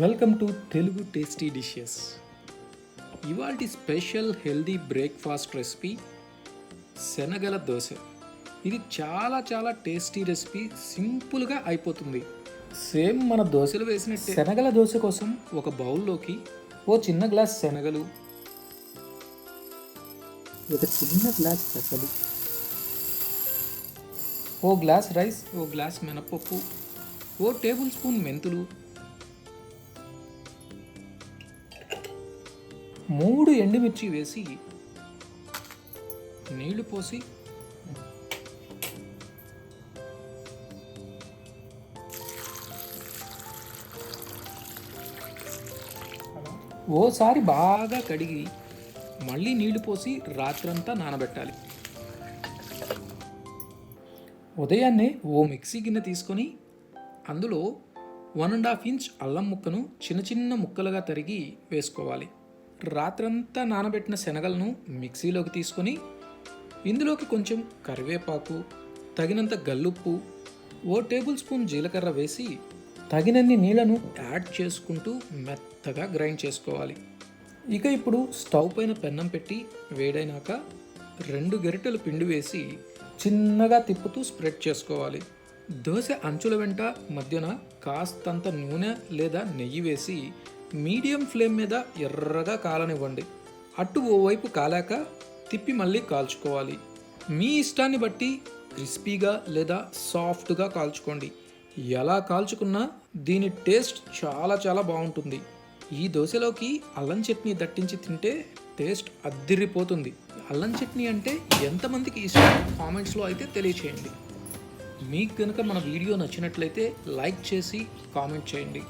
Welcome to Telugu tasty dishes. ఇవాళ special healthy breakfast recipe శనగల దోశ. ఇది చాలా చాలా టేస్టీ రెసిపీ సింపుల్గా అయిపోతుంది. సేమ్ మన దోశలు వేసిన శనగల దోశ కోసం ఒక బౌల్లోకి ఓ చిన్న గ్లాస్ శనగలు ఒక చిన్న గ్లాస్ పెసలు ఓ గ్లాస్ రైస్ ఓ గ్లాస్ మినపప్పు ఓ టేబుల్ స్పూన్ మెంతులు మూడు ఎండుమిర్చి వేసి నీళ్ళు పోసి ఓసారి బాగా కడిగి మళ్ళీ నీళ్ళు పోసి రాత్రంతా నానబెట్టాలి. ఉదయాన్నే ఓ మిక్సీ గిన్నె తీసుకొని అందులో వన్ అండ్ హాఫ్ ఇంచ్ అల్లం ముక్కను చిన్న చిన్న ముక్కలుగా తరిగి వేసుకోవాలి. రాత్రంతా నానబెట్టిన శనగలను మిక్సీలోకి తీసుకొని ఇందులోకి కొంచెం కరివేపాకు తగినంత గల్లుప్పు ఓ టేబుల్ స్పూన్ జీలకర్ర వేసి తగినన్ని నీళ్ళను యాడ్ చేసుకుంటూ మెత్తగా గ్రైండ్ చేసుకోవాలి. ఇక ఇప్పుడు స్టవ్ పైన పెన్నం పెట్టి వేడైనాక రెండు గరిటెలు పిండి వేసి చిన్నగా తిప్పుతూ స్ప్రెడ్ చేసుకోవాలి. దోశ అంచుల వెంట మధ్యన కాస్తంత నూనె లేదా నెయ్యి వేసి మీడియం ఫ్లేమ్ మీద ఎర్రగా కాలనివ్వండి. అట్టు ఓవైపు కాలాక తిప్పి మళ్ళీ కాల్చుకోవాలి. మీ ఇష్టాన్ని బట్టి క్రిస్పీగా లేదా సాఫ్ట్గా కాల్చుకోండి. ఎలా కాల్చుకున్నా దీని టేస్ట్ చాలా చాలా బాగుంటుంది. ఈ దోశలోకి అల్లం చట్నీ దట్టించి తింటే టేస్ట్ అద్దిరిపోతుంది. అల్లం చట్నీ అంటే ఎంతమందికి ఇష్టం? కామెంట్స్లో అయితే తెలియచేయండి. మీకు కనుక మన వీడియో నచ్చినట్లయితే లైక్ చేసి కామెంట్ చేయండి.